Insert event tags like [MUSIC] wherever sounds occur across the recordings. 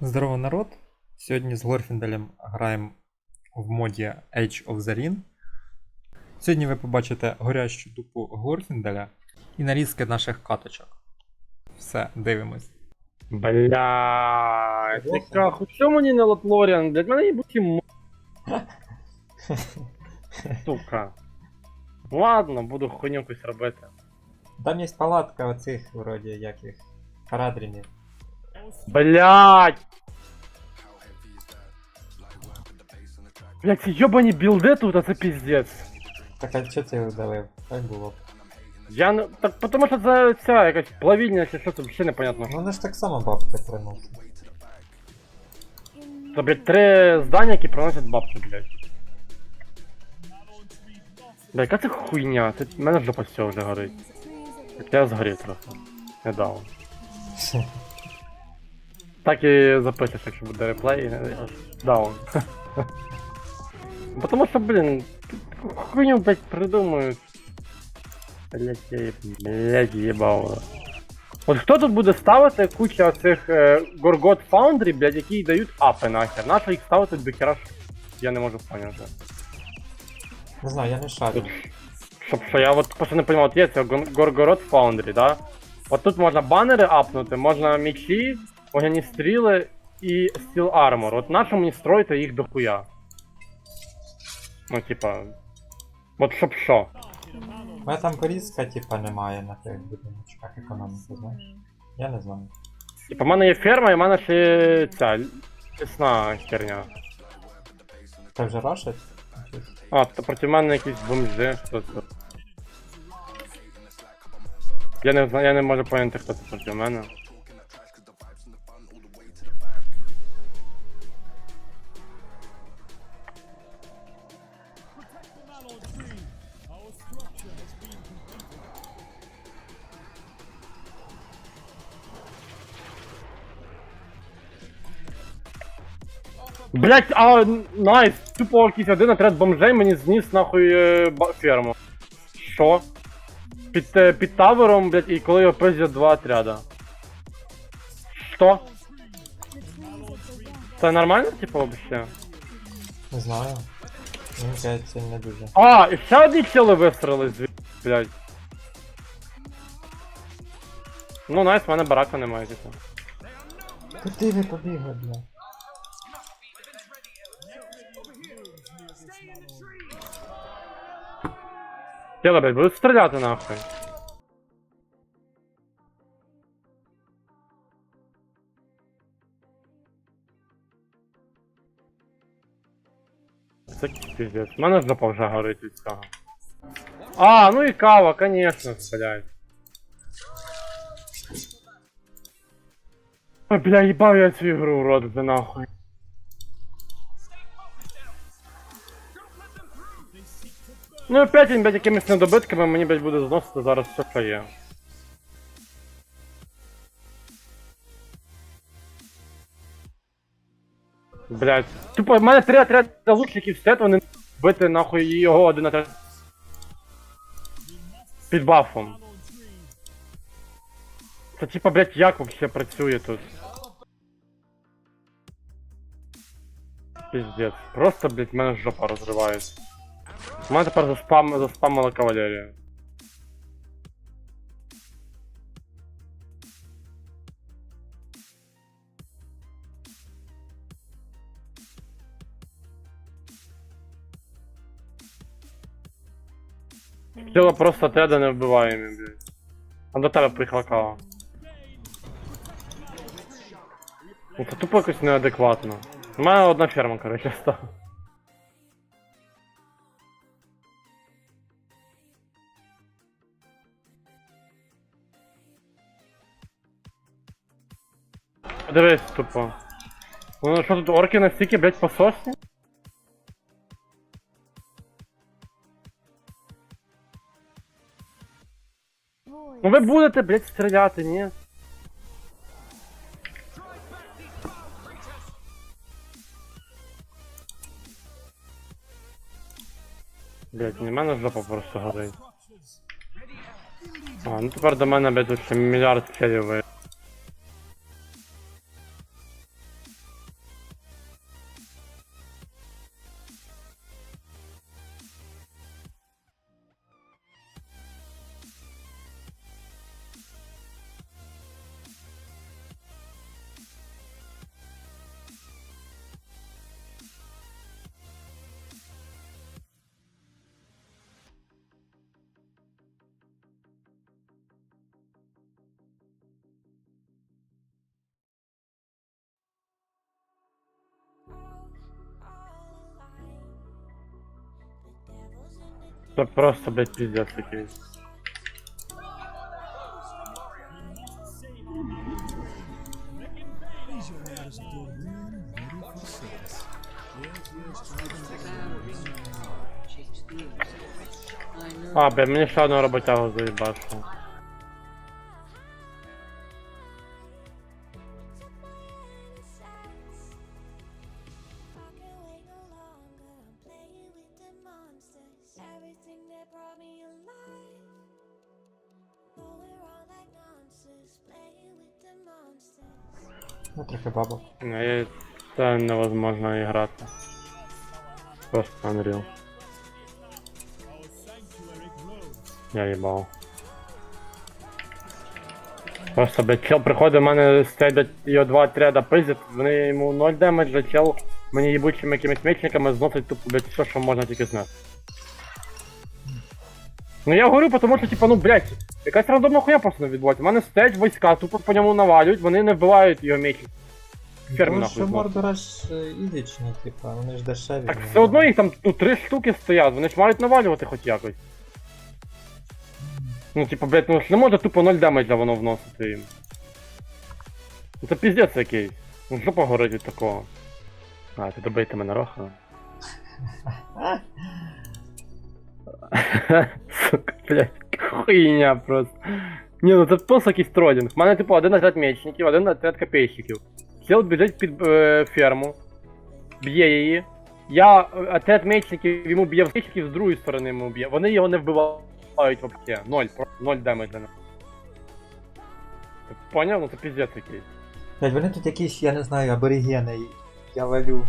Здорово, народ! Сьогодні з Глорфінделем граємо в моді Age of the Ring. Сьогодні ви побачите горящу дупу Глорфінделя і нарізки наших каточок. Все, дивимось. Бля, яка, хоч що мені не Лотлоріан, блядь, мене їбуті м... [LAUGHS] Сука. Ладно, буду хуйню якусь робити. Там є палатка оцих, вроді, яких харадрінів. Блять! Блять, ці йобані білди тут, а це піздець. Так а що ти удалив? Так було. б. Я не... Так потому що це ця якась плавільня чи що це взагалі непонятно. Ну вони ж так само бабки приносять. Це, блядь, три здання, які приносять бабки, блядь. Бля, яка це хуйня? Це в мене жопа з цього вже горить. Я згорів трохи. Недавно. [LAUGHS] Так і запишеш, якщо буде реплей. не- Даун. [LAUGHS] Потому що, блін, хуйню, блядь, придумають. Блядь, я їб... Блядь, їбало. От хто тут буде ставити куча цих е, Gorgot Foundry, блядь, які дають апи нахер? Нащо їх ставити до хера? ж? Я не можу поняти. Не знаю, я не шарю. Щоб що я от просто не розумію, от є це Gorgorod Foundry, да? От тут можна банери апнути, можна мечі, вогняні стріли і Steel Armor. От на що мені строїти їх дохуя? Ну, типа. От щоб що? У мене там порізка, типа, немає на тих будиночках економіки, знаєш? Я не знаю. Типа, в мене є ферма, і в мене ще є ця лісна херня. Це вже рашить? А, то проти мене якісь бомжи, хто це. Я не знаю, я не можу поняти, хто це проти мене. Блять, а найс, тупо якийсь один отряд бомжей мені зніс нахуй е, ба- ферму. Що? Під, е, під тавером, блять, і коли його пиздять два отряда. Що? Це нормально, типу, вообще? Не знаю. Мені здається, не дуже. А, і ще одні чели вистріли звідси, блять. Ну, найс, в мене барака немає, типу. Куди ви побігли, бля? Чели, блять, будуть стріляти нахуй. Це піздець. У мене жопа вже горить від цього. А, ну і кава, конечно, блядь. Ой, бля, їбав я цю ігру, урод, вже нахуй. Ну опять він, блядь, якимись недобитками мені, блядь, буде зносити зараз все, що є. Блядь. Тупо, в мене три отряди лучників стоять, вони бити нахуй його один отряд. Під бафом. Це типа, блядь, як вообще працює тут? Пиздец. Просто, блядь, мене жопа розривається. Мене тепер заспам, заспамила кавалерія. Тіло просто теда не вбиваємо, блядь. А до тебе приїхала кава. Ну це тупо якось неадекватно. У мене одна ферма, короче, стала. Подивись тупо. Ну що тут орки настільки, блядь, пососні? Ну ви будете, блядь, стріляти, ні? Блядь, не мене жопа просто горить. А, ну тепер до мене, блядь, ще мільярд челів ви. Це просто, блядь, піздець якийсь. А, бля, мені ще одну роботягу заїбашу. Трохи бабок. Ну, це невозможно грати. Просто Unreal. Я їбав. Просто, блядь, чел приходить, у мене стоять його два отряда пиздять, вони йому 0 демеджа, чел мені їбучими якимись мечниками зносить тупо, блядь, все, що можна тільки знати. Ну я говорю, тому що, типа, ну, блядь, якась рандомна хуйня просто не відбувається. У мене стоять війська, тупо по ньому навалюють, вони не вбивають його мечник. Ферми нахуй. що зносять. мордора ж е, ізичні, типа, вони ж дешеві. Так все одно їх там ну, три штуки стоять, вони ж мають навалювати хоч якось. Ну, типа, блядь, ну ж не може тупо 0 демеджа воно вносити їм. Ну це піздець якийсь. Ну що погорить від такого? А, ти добийте мене роха. [LAUGHS] [LAUGHS] Сука, блядь, хуйня просто. Ні, ну це просто якийсь тролінг. У мене, типу, один отряд мечників, один отряд копейщиків. Чел біжить під е, ферму, б'є її. Я е, отряд мечників йому б'є в з другої сторони йому б'є. Вони його не вбивають вообще. Ноль, просто ноль демеджа. Ти Поняв? Ну це піздець якийсь. Блядь, вони тут якісь, я не знаю, аборигени. Я валю.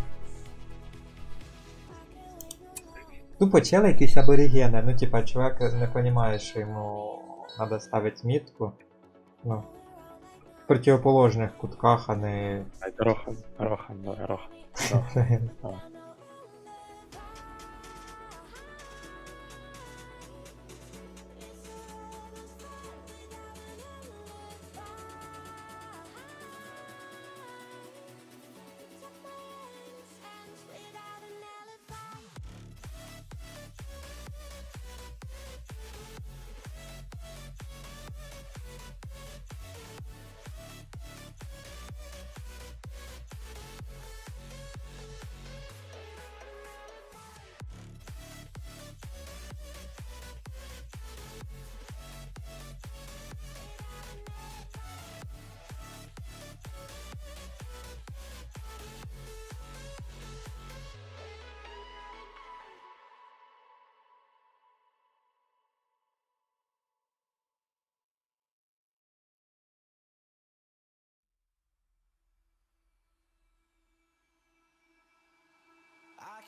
Тупо чел якийсь аборигени. Ну, типа, чувак не розуміє, що йому треба ставити мітку. Ну. В противоположних кутках, а не. Рохан, Рохан, давай, Рохан. [LAUGHS]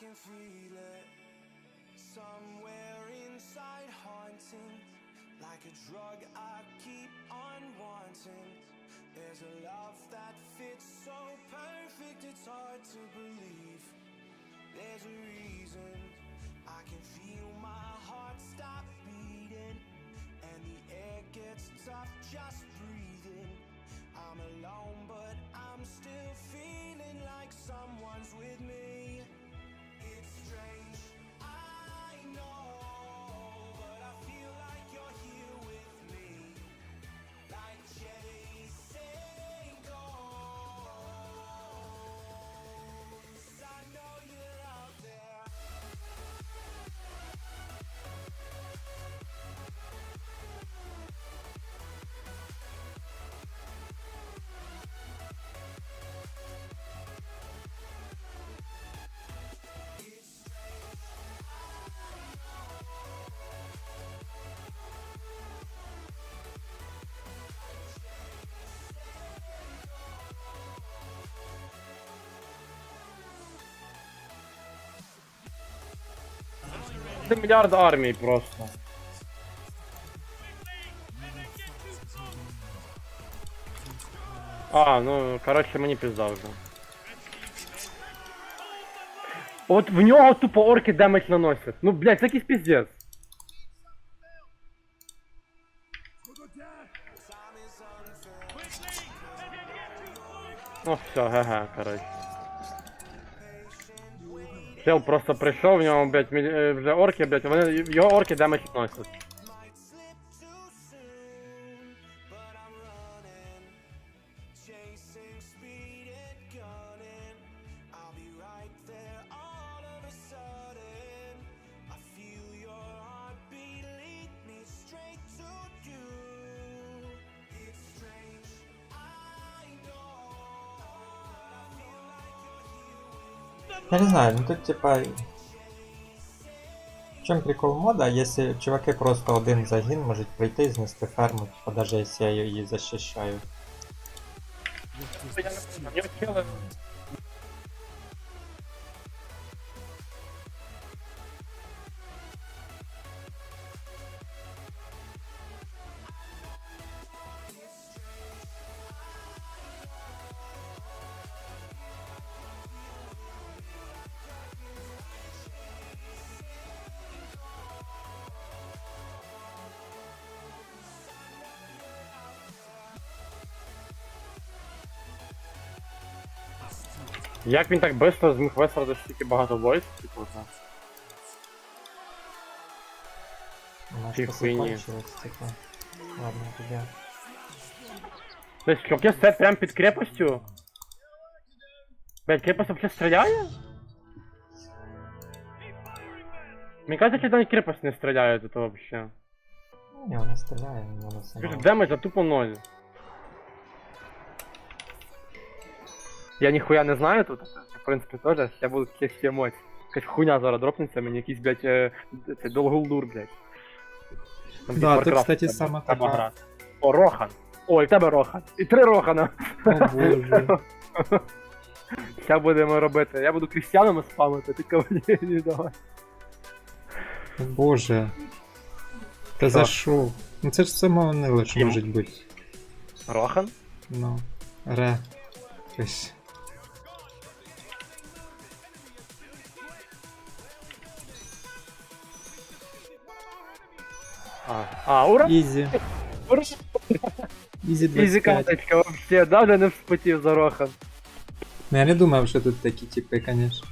can feel it somewhere inside, haunting like a drug I keep on wanting. There's a love that fits so perfect, it's hard to believe. There's a reason I can feel my heart stop beating, and the air gets tough just breathing. I'm alone, but I'm still feeling like someone's Це мільярд армій просто. А, ну, коротше, мені пізда вже. От в нього тупо орки демедж наносять. Ну, блядь, це якийсь піздець. Ну все, ге-ге, коротше. Чел просто прийшов, в нього, блядь, міль- е, вже орки, блядь, вони, його орки демедж носять. Я не знаю, ну тут типа. В чем прикол мода, если чуваки просто один загін можуть прийти і знести ферму, типа даже если я її защищаю. Я не знаю, мені Як він так швидко зміг висадити стільки багато войск, типу, так. Вона Ті ж хуйні. кончилась, типа. Ладно, тоді. Тобто, чуваки стоять прямо під крепостю? Блять, крепость вообще стріляє? Мені кажется, навіть крепость не стріляє тут вообще. Ні, вона стріляє, вона сама. Пишет, демеджа тупо ноль. Я ніхуя не знаю тут. В принципі, теж, я буду всі всі емоції. Якась хуйня зараз дропнеться, мені якийсь, блядь, е, цей долгулдур, блядь. Там Да, якийсь Warcraft кстати, треба- сама треба така- грати. О, Рохан. Ой, в тебе Рохан. І три Рохана. О боже. [LAUGHS] Що будемо робити? Я буду крістянами спамити, ти кавалерію давай. О боже. Та за що? Ну це ж само не лише Кім? може бути. Рохан? Ну. Ре. Щось. А, а ура! Ізі. Ура! Ізі Ізі 25. карточка вообще, даже не вспотів за Рохан. Ну я не думав, що тут такі типи, конечно.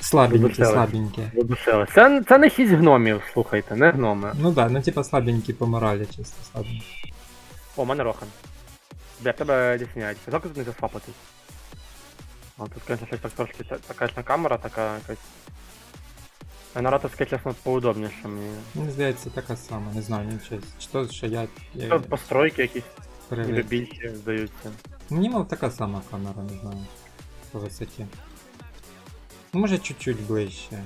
Слабенькі, Вибачаю. слабенькі. Вибусили. Це, це не шість гномів, слухайте, не гноми. Ну да, ну типа слабенькі по моралі, чисто слабенькі. О, у мене Рохан. Бля, в тебе дісняють. Жалко тут не засвапати. А тут, конечно, щось так трошки, та- така ж камера, така якась. Генераторська, чесно, поудобніше мені. Мені здається, така сама, не знаю, нічого. Чи то, що я, я Тут постройки якісь, ніби перевик. більші, здаються. Мені мав така сама камера, не знаю. По висоті. Ну, може чуть-чуть ближче.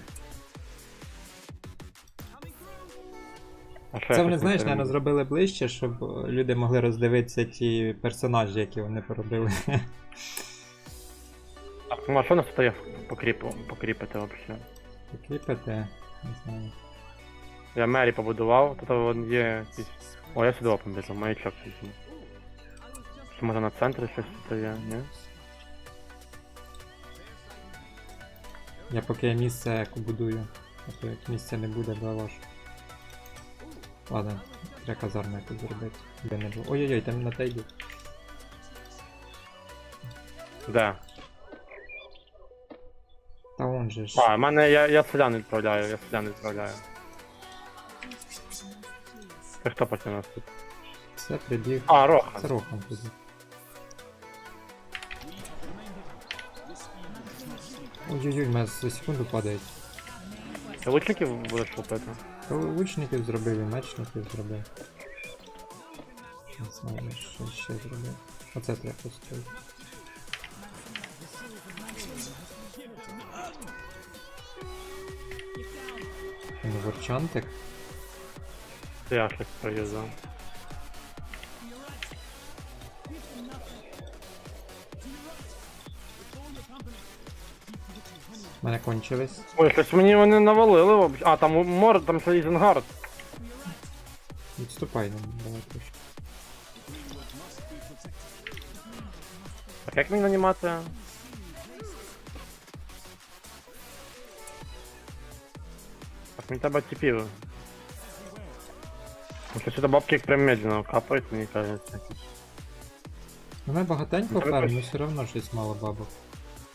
А що Це вони, знаєш, наверное, зробили ближче, щоб е, люди могли роздивитися ті персонажі, які вони поробили. А що нас тут є покріпу, покріпити взагалі? Покліпати, не знаю. Я Мері побудував, тут вон є якісь. О, я сюди побіжу, маячок візьму. Чи може на центрі щось тут є, ні? Я поки місце будую. А то як місця не буде, да ваш. Ладно, треба казарму якусь зробити. Де не було. Ой-ой-ой, там на те йдуть. Де? Та он же ж. А, в мене я, я селян відправляю, я селян відправляю. Це хто потім у нас тут? Все прибіг. А, Рохан. Це рохом прибіг. Ой-ой-ой, мене за секунду падають. Ти лучників будеш лупити? Та Лучників зробив і мечників зробив. Не знаю, що ще зробив. Оце треба построїти. Ну, Ворчантик. Це я щось проюзав. У мене кончились. Ой, щось мені вони навалили вообще. А, там мор, там ще Ізенгард. Відступай нам, давай трошки. Так як мені анімація? Мені треба типів. Потому сюди бабки прям медленно капають, мені кажеться. У мене багатенько Ну, ферм, якось- все одно щось мало бабок.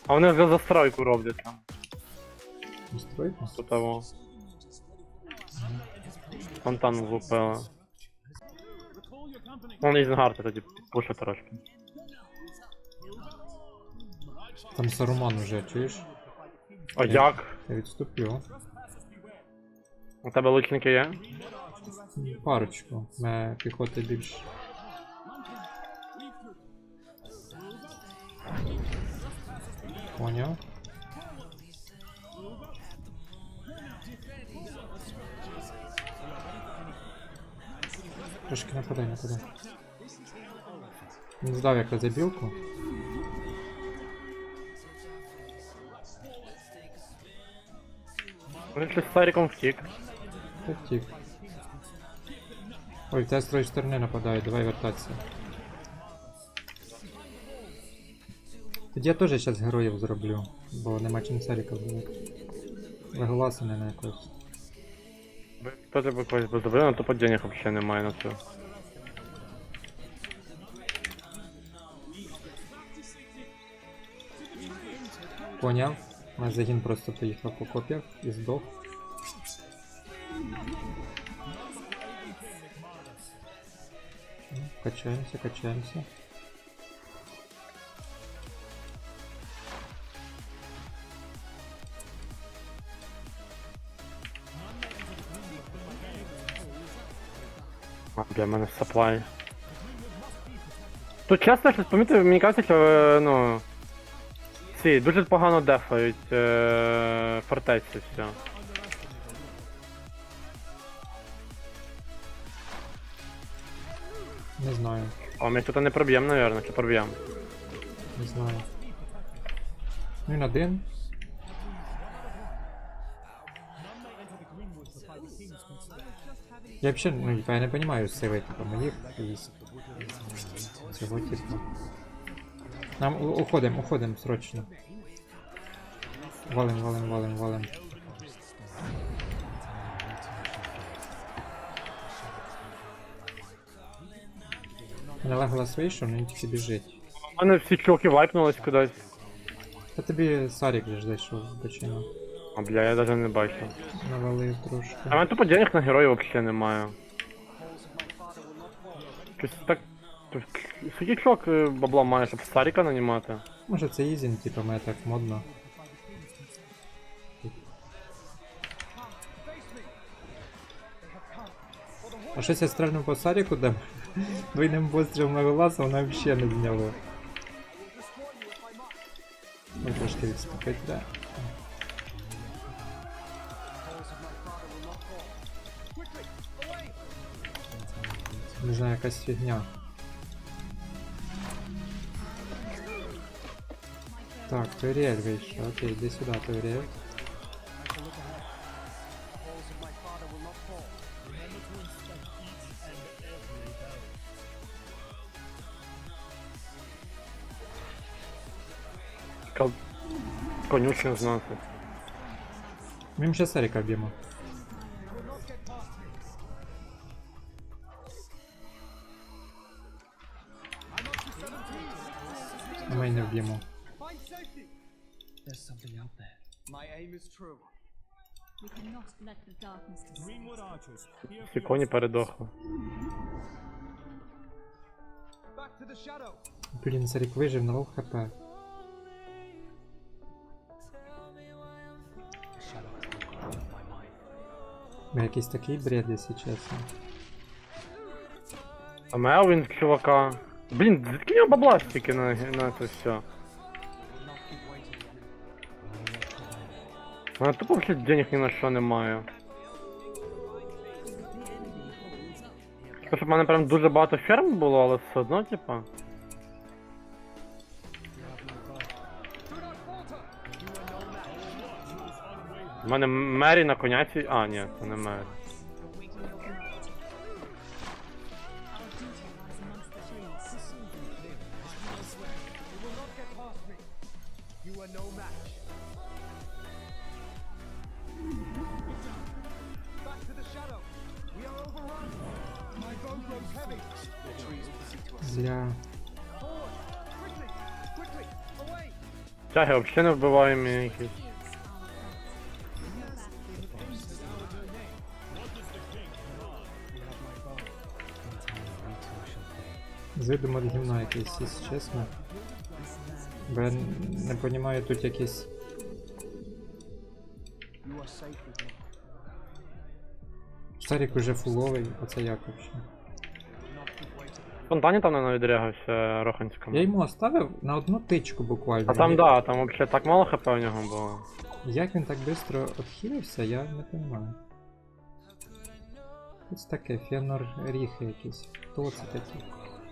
А вони вже застройку роблять там. Устройку? До того. Фонтан влупили. Вон Ізенгард тоді пуша трошки. Там Саруман уже, чуєш? А як? Я відступив. У тебе лучники є? Парочку. Мене піхоти більше. Поняв. Трошки нападай, нападай. Не здав як забілку. Він щось з Саріком втік. Та втік. Ой, в тебе з тої сторони нападають, давай вертатися. Тоді я теж зараз героїв зроблю, бо нема чим царіка зробити. Леголаса не на якось. Хто тебе когось би зробив, то денег взагалі немає на це. Поняв. Наш загін просто поїхав по копіях і здох. Качаємося, качаємося. А, для мене саплай. Тут чесно, щось помітив, мені кажеться, що е, ну. Ці дуже погано дефають е, фортеці все. А ми тут не проб'ємо, наверное, чи проб'ємо. не знаю. Ну він один. Я вообще, ну, я не понимаю сили, типа, моїх і цього типа. Нам уходим, уходим срочно. Валим, валим, валим, валим. Не Леголас вийшов, він тільки біжить. У мене всі чоки вайпнулись кудись. Та тобі Сарік же ж зайшов бочину. А бля, я навіть не бачу. Навалив трошки. А в мене тупо денег на героїв взагалі немає. Щось так. Скільки е, бабла має, щоб Старіка нанімати? Може це Ізін, типа, мене так модно. А щось я стрельнув по Саріку, де двойним пострілом на глаз, а вона взагалі не зняло. Ну, трошки відступити, да. Не знаю, якась фігня. Так, Туриэль вийшов. Окей, іди сюди, Туриэль. Конюшня знати. Ми ще Саріка б'ємо. А Ми й не вб'ємо. There's something out there. My aim is true. We cannot let the darkness descend. Всі коні передохли. Back to the shadow. Блін, Сарік вижив на лов хп. Ми якийсь такий бред, якщо чесно. А Мелвін чувака. Блін, звідки в нього бабла стільки на, на це все? Мене тупо взагалі денег ні на що немає. Те, щоб в мене прям дуже багато ферм було, але все одно, типа. У мене Мері на коняці. А, ні, це не Мері. Are no match. Back to З виду mod гімна якийсь, якщо чесно. Бо я не розумію, тут якісь. Me. Старік уже фуловий, оце як вообще. Фонтані там не відрягався Роханському. Я йому оставив на одну тичку буквально. А там да, там взагалі так мало хп у нього було. Як він так швидко відхилився, я не розумію. Ось таке, Феонор Ріхи якісь. Хто це такі?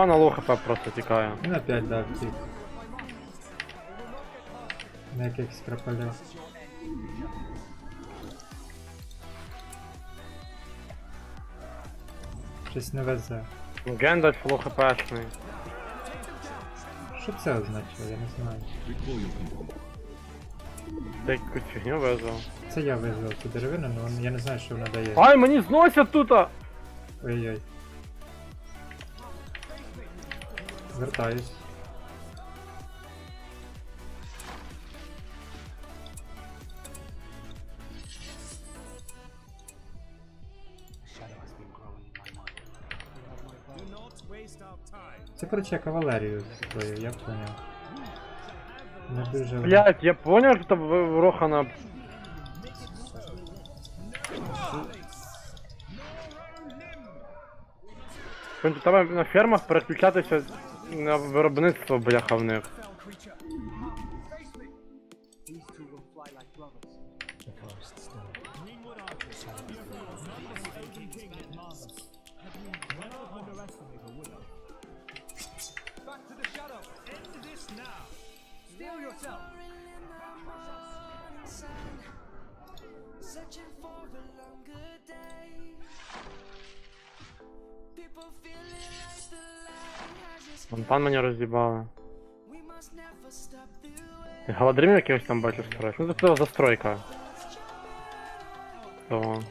Блять, кармана лоу хп просто тікає. Він опять дав тік. На якихось крапалях. Щось не везе. Гендальф лоу хпшний. Що це означає, я не знаю. Ти якусь фігню визвав. Це я визвав цю деревину, але я не знаю, що вона дає. Ай, мені зносять тут! Ой-ой. Звертаюсь. Це коротше я кавалерію свою, я поняв. Не дуже. Блять, я понял, що в в Рохана. Він тут треба на фермах переключатися на виробництво бляха в них. People feeling like the Фонтан мені роз'їбали. Галадрим якихось там бачу строїш. Ну це застройка. То.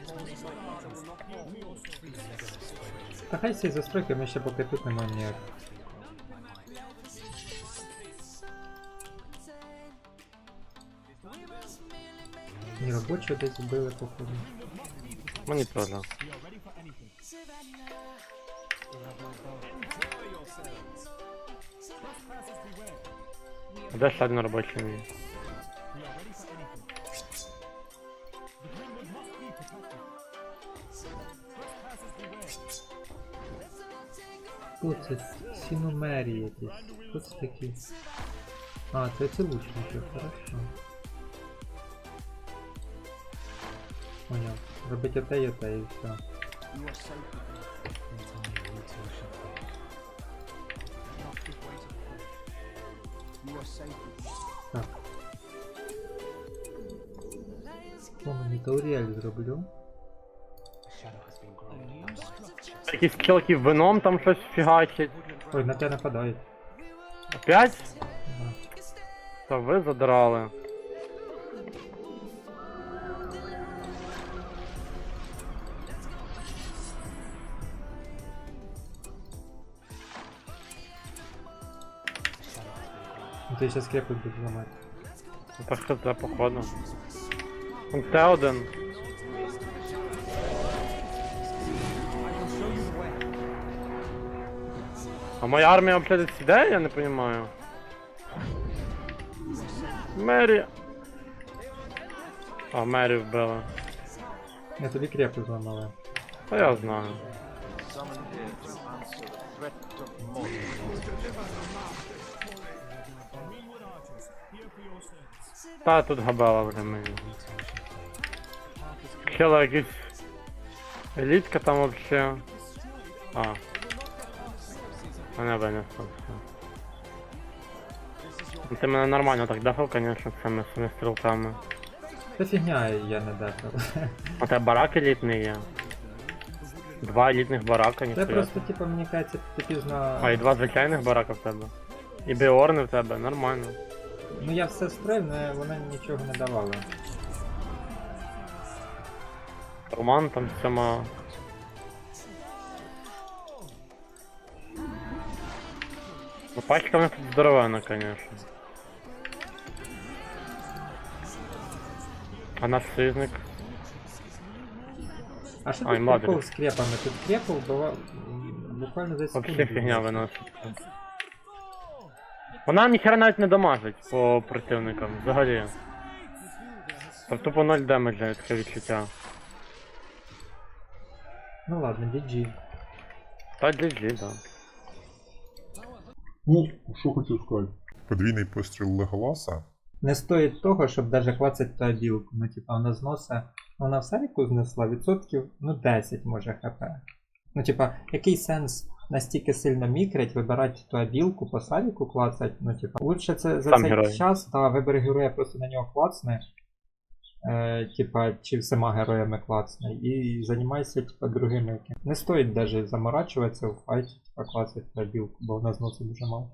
Та хай ці застройки ми ще поки тут немає ніяк. Ні, робочу десь вбили, походу. Мені теж. Ще один робочий мій? Хто це? Сіномерії якісь. Хто це такі? А, це ці лучники, хорошо. Поняв. Робить оте і оте і все. О, зроблю. Якісь чолки вином там щось фігачить. Ой, на тебе нападають. Опять? Ага. Та ви задрали. Ну ти зараз крепость буду ламати. Так що це походу. Он Т1. А моя армія взагалі десь іде, я не розумію. Мері. А, Мері вбили. Я тобі крепость зламала. Та я знаю. Та тут габела вже мені. Хіла якийсь. Елітка там вообще. А. Мене винесло все. Ну, Ти нормально так дефав, звісно, цими своїми стрілками. Та фігня я не дефав. А тебе барак елітний є. Два елітних барака, Це ніхуя. просто, типу, мені кажеться, ти пізно. А, і два звичайних барака в тебе. І біорни в тебе, нормально. Ну я все стрив, але воно нічого не давало. Роман там всьома. Ну, пачка в них тут здоровена, конечно. А наш союзник. А що Ай, тут мадре. прикол з крепами? Тут крепов бува... буквально за секунду. Вообще фігня виносить. Вона ніхера навіть не дамажить по противникам, взагалі. Там тупо 0 демеджа, таке відчуття. Ну ладно, GG. Та GG, да. Ну, що хотів сказати. Подвійний постріл Леголаса. Не стоїть того, щоб даже клацати ту білку. Ну, типа, вона зносить. Вона в Саріку знесла відсотків, ну 10 може хп. Ну, типа, який сенс настільки сильно мікрить, вибирати ту білку по Саріку клацать, ну, типа, лучше це за Сам цей герой. час, та вибір героя просто на нього клацне. Е, типа, чи всіма героями клацне, і займайся, типа, другими. Не стоїть даже заморачуватися в файті, типа, клацати на білку, бо вона зносить дуже мало.